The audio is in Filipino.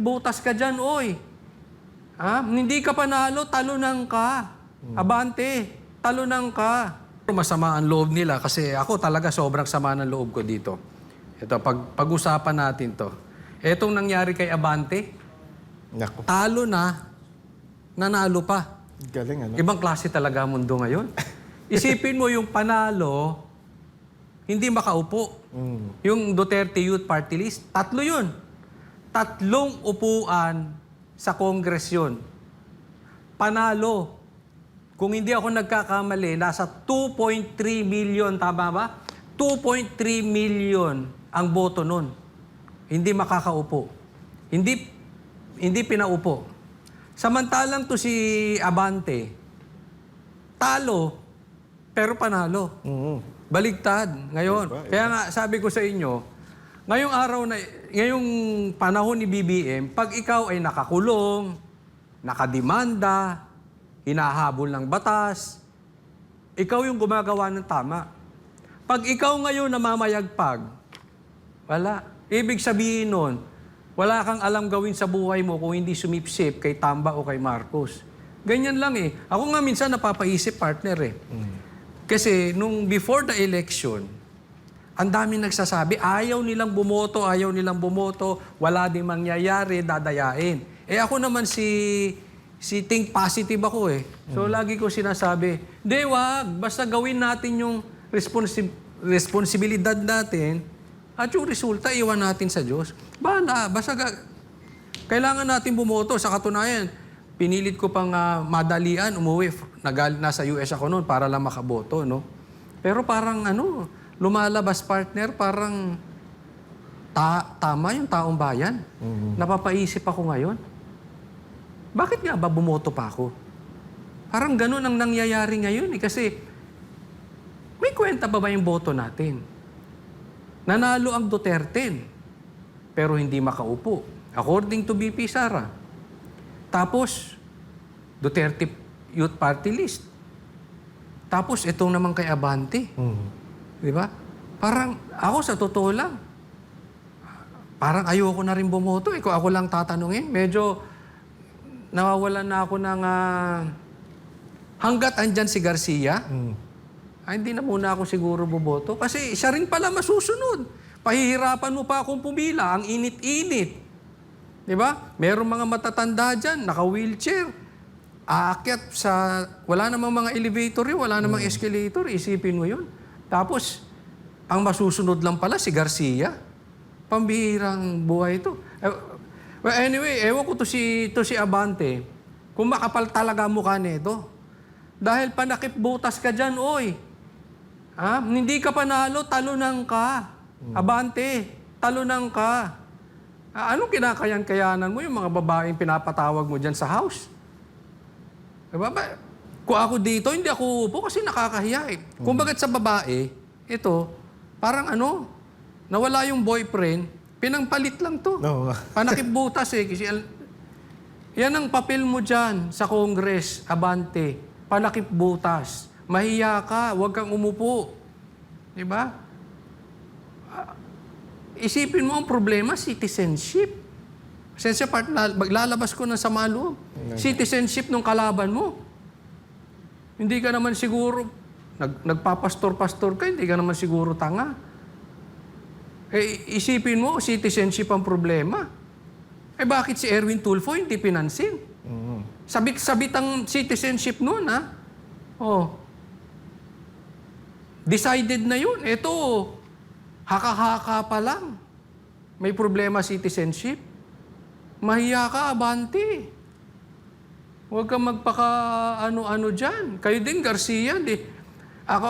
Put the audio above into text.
butas ka dyan, oy. Ha? Hindi ka panalo, talunan ka. Abante, talunan ka. Masama ang loob nila kasi ako talaga sobrang sama ng loob ko dito. Ito, pag, pag-usapan natin to. Etong nangyari kay Abante, Naku. talo na, nanalo pa. Galing ano? Ibang klase talaga ang mundo ngayon. Isipin mo yung panalo, hindi makaupo. Mm. Yung Duterte Youth Party List, tatlo yun. Tatlong upuan sa Congress yun. Panalo. Kung hindi ako nagkakamali, nasa 2.3 million, tama ba? 2.3 million ang boto nun. Hindi makakaupo. Hindi, hindi pinaupo. Samantalang to si Abante, talo, pero panalo. Mm. Baligtad ngayon. Iba, Kaya nga sabi ko sa inyo, ngayong araw na ngayong panahon ni BBM, pag ikaw ay nakakulong, nakademanda, hinahabol ng batas, ikaw yung gumagawa ng tama. Pag ikaw ngayon namamayagpag, wala. Ibig sabihin nun, wala kang alam gawin sa buhay mo kung hindi sumipsip kay Tamba o kay Marcos. Ganyan lang eh. Ako nga minsan napapaisip partner eh. Kasi nung before the election, ang dami nagsasabi, ayaw nilang bumoto, ayaw nilang bumoto, wala din mangyayari, dadayain. Eh ako naman si si think positive ako eh. So lagi ko sinasabi, di wag, basta gawin natin yung responsi- responsibilidad natin at yung resulta iwan natin sa Diyos. Bahala, basta ga- kailangan natin bumoto. Sa katunayan, pinilit ko pang ah, madalian, umuwi. Nagal, nasa US ako noon para lang makaboto, no? Pero parang ano, lumalabas partner, parang ta- tama yung taong bayan. Napapaisip ako ngayon. Bakit nga ba bumoto pa ako? Parang ganun ang nangyayari ngayon eh. Kasi may kwenta ba ba yung boto natin? Nanalo ang Duterte, pero hindi makaupo. According to BP Sara. Tapos, Duterte Youth Party List. Tapos, itong naman kay Abante. Mm. Di ba? Parang, ako sa totoo lang, parang ayoko na rin bumoto. Eh, kung ako lang tatanungin, medyo nawawalan na ako ng... ah, hanggat andyan si Garcia, Mm. ay, hindi na muna ako siguro boboto. Kasi siya rin pala masusunod. Pahihirapan mo pa akong pumila. Ang init-init. Di ba? Merong mga matatanda dyan, naka-wheelchair. Aakyat sa... Wala namang mga elevator yun, wala namang escalator. Isipin mo yun. Tapos, ang masusunod lang pala si Garcia. Pambihirang buhay ito. Eh, well, anyway, ewan ko to si, to si Abante. Kung makapal talaga mukha nito. Dahil panakip butas ka dyan, oy. Ha? Hindi ka panalo, talunan ka. Abante, talunan ka. Ah, anong kinakayan-kayanan mo yung mga babaeng pinapatawag mo dyan sa house? Diba ba? Kung ako dito, hindi ako upo kasi nakakahiya eh. Kung bakit sa babae, ito, parang ano, nawala yung boyfriend, pinangpalit lang to. No. Panakip butas eh. Kasi yan ang papel mo dyan sa Congress, Abante. Panakip butas. Mahiya ka, huwag kang umupo. Di ba? Ah, Isipin mo ang problema, citizenship. Sensya part, lal- maglalabas ko ng sama loob. Citizenship ng kalaban mo. Hindi ka naman siguro, nag, nagpapastor-pastor ka, hindi ka naman siguro tanga. Eh, isipin mo, citizenship ang problema. Eh bakit si Erwin Tulfo hindi pinansin? Mm. Sabit-sabit ang citizenship noon, ha? Oh. Decided na yun. Ito, haka-haka pa lang. May problema citizenship. Mahiya ka, abante. Huwag kang magpaka ano-ano dyan. Kayo din, Garcia, di.